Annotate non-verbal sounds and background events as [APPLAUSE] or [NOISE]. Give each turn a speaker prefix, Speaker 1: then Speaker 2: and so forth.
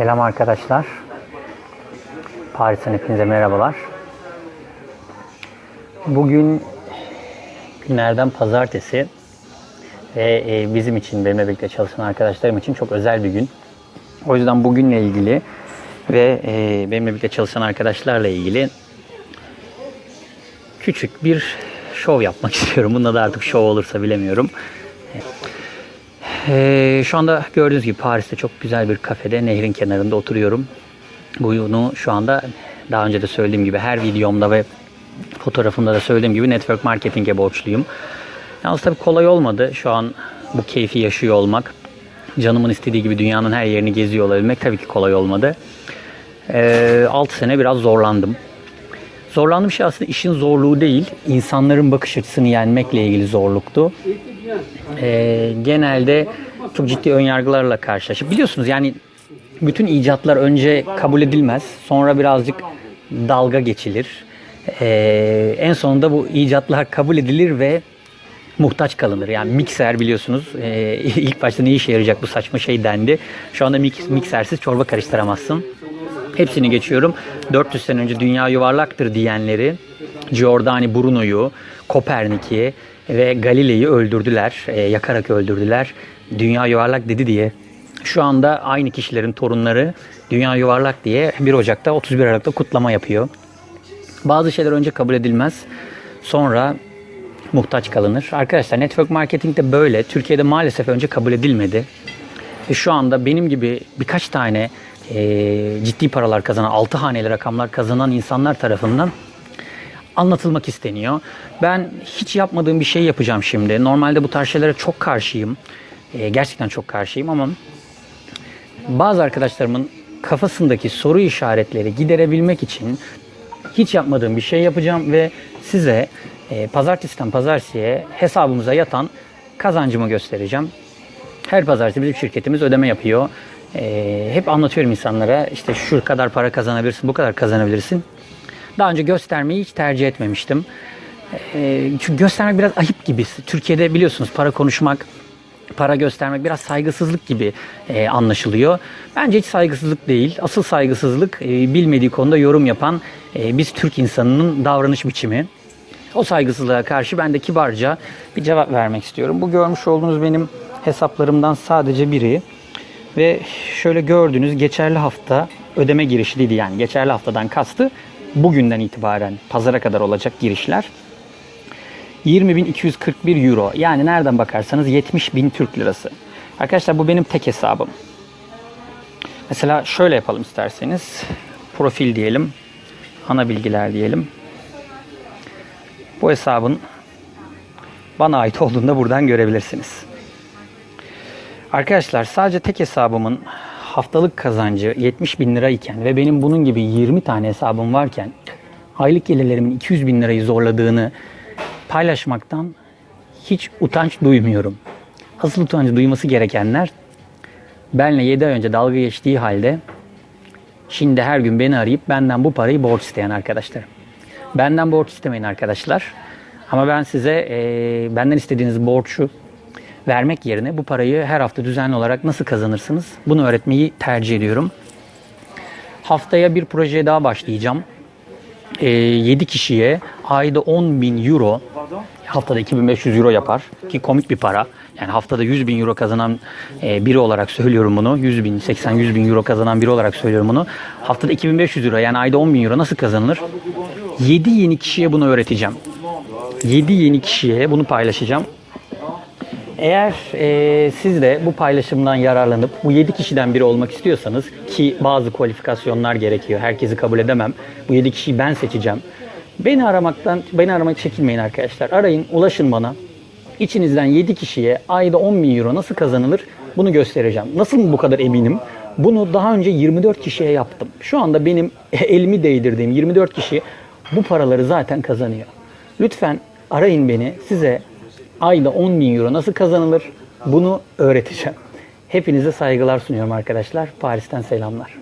Speaker 1: Selam arkadaşlar. Paris'ten hepinize merhabalar. Bugün günlerden pazartesi ve e, bizim için, benimle birlikte çalışan arkadaşlarım için çok özel bir gün. O yüzden bugünle ilgili ve e, benimle birlikte çalışan arkadaşlarla ilgili küçük bir şov yapmak [LAUGHS] istiyorum. Bunda da artık şov olursa bilemiyorum. Ee, şu anda gördüğünüz gibi Paris'te çok güzel bir kafede nehrin kenarında oturuyorum. Bunu şu anda daha önce de söylediğim gibi her videomda ve fotoğrafımda da söylediğim gibi network marketing'e borçluyum. Yalnız tabii kolay olmadı şu an bu keyfi yaşıyor olmak. Canımın istediği gibi dünyanın her yerini geziyor olabilmek tabii ki kolay olmadı. Ee, 6 sene biraz zorlandım. Zorlandığım şey aslında işin zorluğu değil, insanların bakış açısını yenmekle ilgili zorluktu. Ee, genelde çok ciddi önyargılarla karşılaşıp biliyorsunuz yani bütün icatlar önce kabul edilmez, sonra birazcık dalga geçilir. Ee, en sonunda bu icatlar kabul edilir ve muhtaç kalınır. Yani mikser biliyorsunuz e, [LAUGHS] ilk başta ne işe yarayacak bu saçma şey dendi. Şu anda mik- miksersiz çorba karıştıramazsın. Hepsini geçiyorum. 400 sene önce dünya yuvarlaktır diyenleri Giordani Bruno'yu, Kopernik'i ve Galilei'yi öldürdüler. e, yakarak öldürdüler. Dünya yuvarlak dedi diye. Şu anda aynı kişilerin torunları dünya yuvarlak diye 1 Ocak'ta 31 Aralık'ta kutlama yapıyor. Bazı şeyler önce kabul edilmez. Sonra muhtaç kalınır. Arkadaşlar network marketing de böyle. Türkiye'de maalesef önce kabul edilmedi. Ve şu anda benim gibi birkaç tane e, ciddi paralar kazanan, altı haneli rakamlar kazanan insanlar tarafından anlatılmak isteniyor. Ben hiç yapmadığım bir şey yapacağım şimdi. Normalde bu tarz şeylere çok karşıyım. E, gerçekten çok karşıyım ama bazı arkadaşlarımın kafasındaki soru işaretleri giderebilmek için hiç yapmadığım bir şey yapacağım ve size e, pazartesiden pazartesiye hesabımıza yatan kazancımı göstereceğim. Her pazartesi bizim şirketimiz ödeme yapıyor. E, hep anlatıyorum insanlara işte şu kadar para kazanabilirsin, bu kadar kazanabilirsin. Daha önce göstermeyi hiç tercih etmemiştim. E, çünkü göstermek biraz ayıp gibi. Türkiye'de biliyorsunuz para konuşmak, para göstermek biraz saygısızlık gibi e, anlaşılıyor. Bence hiç saygısızlık değil. Asıl saygısızlık e, bilmediği konuda yorum yapan e, biz Türk insanının davranış biçimi. O saygısızlığa karşı ben de kibarca bir cevap vermek istiyorum. Bu görmüş olduğunuz benim hesaplarımdan sadece biri. Ve şöyle gördüğünüz geçerli hafta ödeme girişliydi yani geçerli haftadan kastı bugünden itibaren pazara kadar olacak girişler. 20.241 euro yani nereden bakarsanız 70.000 Türk lirası. Arkadaşlar bu benim tek hesabım. Mesela şöyle yapalım isterseniz. Profil diyelim. Ana bilgiler diyelim. Bu hesabın bana ait olduğunu da buradan görebilirsiniz. Arkadaşlar sadece tek hesabımın haftalık kazancı 70 bin lira iken ve benim bunun gibi 20 tane hesabım varken aylık gelirlerimin 200 bin lirayı zorladığını paylaşmaktan hiç utanç duymuyorum. Asıl utanç duyması gerekenler benle 7 ay önce dalga geçtiği halde şimdi her gün beni arayıp benden bu parayı borç isteyen arkadaşlarım. Benden borç istemeyin arkadaşlar. Ama ben size e, benden istediğiniz borcu vermek yerine bu parayı her hafta düzenli olarak nasıl kazanırsınız bunu öğretmeyi tercih ediyorum. Haftaya bir projeye daha başlayacağım. E, 7 kişiye ayda 10 bin euro haftada 2500 euro yapar ki komik bir para. Yani haftada 100 bin euro kazanan e, biri olarak söylüyorum bunu. 100 bin, 80-100 bin euro kazanan biri olarak söylüyorum bunu. Haftada 2500 euro yani ayda 10 bin euro nasıl kazanılır? 7 yeni kişiye bunu öğreteceğim. 7 yeni kişiye bunu paylaşacağım. Eğer e, siz de bu paylaşımdan yararlanıp bu 7 kişiden biri olmak istiyorsanız ki bazı kualifikasyonlar gerekiyor. Herkesi kabul edemem. Bu 7 kişiyi ben seçeceğim. Beni aramaktan, beni aramak çekinmeyin arkadaşlar. Arayın, ulaşın bana. İçinizden 7 kişiye ayda 10 bin euro nasıl kazanılır bunu göstereceğim. Nasıl bu kadar eminim? Bunu daha önce 24 kişiye yaptım. Şu anda benim [LAUGHS] elimi değdirdiğim 24 kişi bu paraları zaten kazanıyor. Lütfen arayın beni. Size ayda 10 bin euro nasıl kazanılır bunu öğreteceğim. Hepinize saygılar sunuyorum arkadaşlar. Paris'ten selamlar.